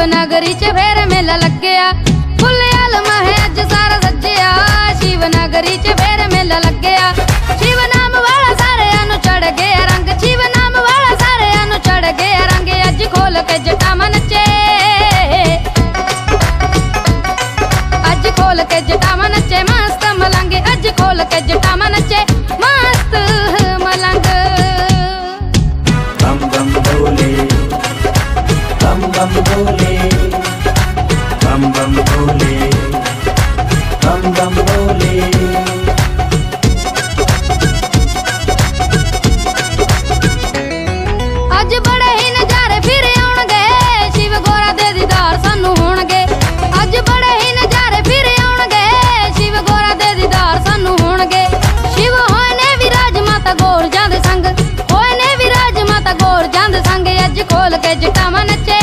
शिवनागरी च फेर मेला लग गया। फुल आलमा है अज सारा सजया शिवनागरी च फेर मेला लग गया। शिव नाम वाला सारे नु चढ़ गया रंग। शिव नाम वाला सारे नु चढ़ गया रंग। अज खोल के जटा मन चे अज खोल के जटा मन चे मस्त मलंग। अज खोल के जटा मन चे मस्त मलंग। dum dum बोले dum dum बोले। ਖੋਲ ਕੇ ਜਟਾਵਾਂ ਨੱਚੇ।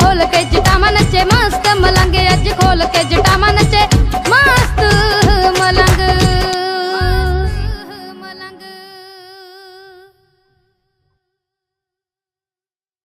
కోలకెచ్చి తమనచ్చే